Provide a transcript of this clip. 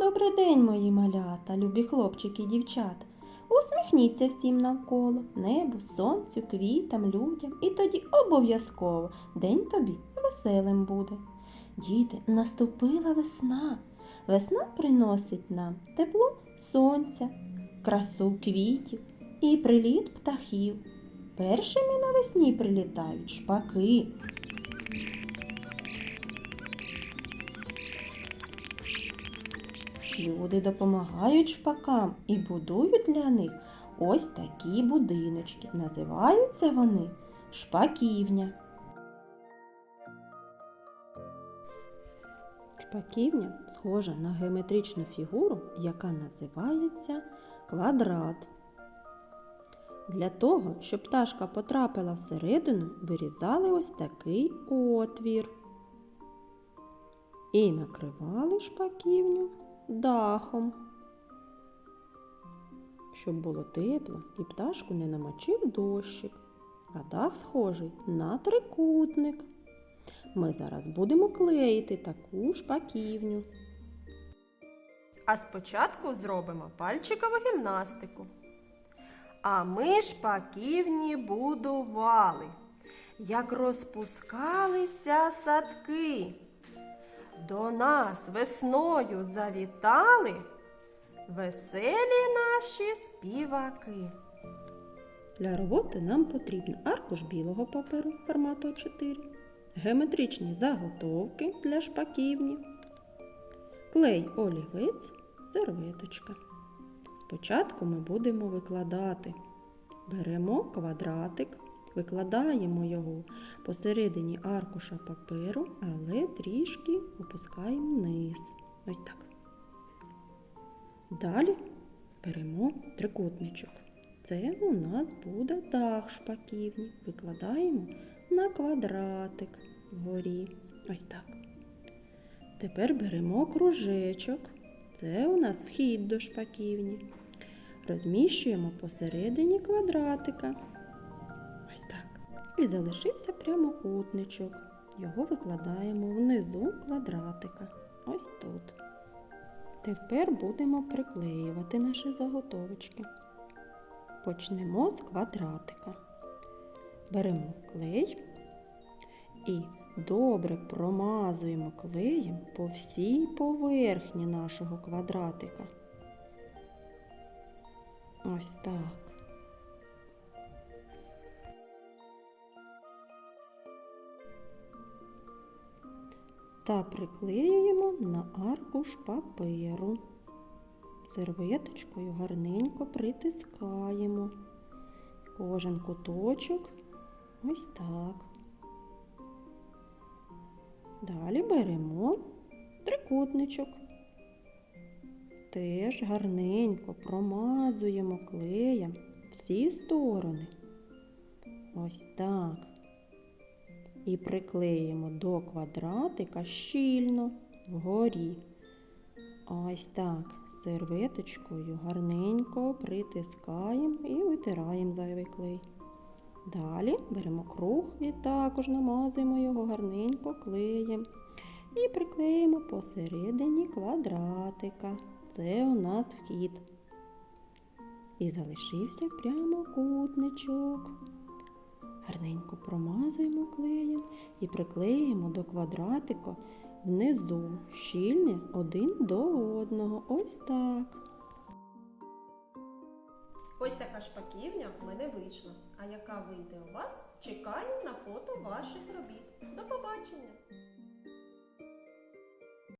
Добрий день, мої малята, любі хлопчики і дівчата. Усміхніться всім навколо, небу, сонцю, квітам, людям, і тоді обов'язково день тобі веселим буде. Діти, наступила весна. Весна приносить нам тепло сонця, красу квітів і приліт птахів. Першими навесні прилітають шпаки. Люди допомагають шпакам і будують для них ось такі будиночки. Називаються вони шпаківня. Шпаківня схожа на геометричну фігуру, яка називається квадрат. Для того, щоб пташка потрапила всередину, вирізали ось такий отвір. І накривали шпаківню дахом, щоб було тепло і пташку не намочив дощик, а дах схожий на трикутник. Ми зараз будемо клеїти таку шпаківню. А спочатку зробимо пальчикову гімнастику. А ми шпаківні будували, як розпускалися садки. До нас весною завітали веселі наші співаки. Для роботи нам потрібен аркуш білого паперу формату А4, геометричні заготовки для шпаківні, клей олівець, серветочка. Спочатку ми будемо викладати. Беремо квадратик, викладаємо його посередині аркуша паперу, але трішки опускаємо вниз. Ось так. Далі беремо трикутничок. Це у нас буде дах шпаківні. Викладаємо на квадратик вгорі. Ось так. Тепер беремо кружечок. Це у нас вхід до шпаківні. Розміщуємо посередині квадратика. І залишився прямокутничок. Його викладаємо внизу квадратика. Ось тут. Тепер будемо приклеювати наші заготовочки. Почнемо з квадратика. Беремо клей і добре промазуємо клеєм по всій поверхні нашого квадратика. Ось так. Та приклеюємо на аркуш паперу. Серветочкою гарненько притискаємо кожен куточок ось так. Далі беремо трикутничок. Теж гарненько промазуємо клеєм всі сторони. Ось так. І приклеїмо до квадратика щільно вгорі. Ось так. Серветочкою гарненько притискаємо і витираємо зайвий клей. Далі беремо круг і також намазуємо його гарненько клеєм. І приклеїмо посередині квадратика. Це у нас вхід. І залишився прямокутничок. Гарненько промазуємо клеєм і приклеїмо до квадратика внизу щільні один до одного. Ось так. Ось така шпаківня в мене вийшла. А яка вийде у вас? Чекаю на фото ваших робіт. До побачення!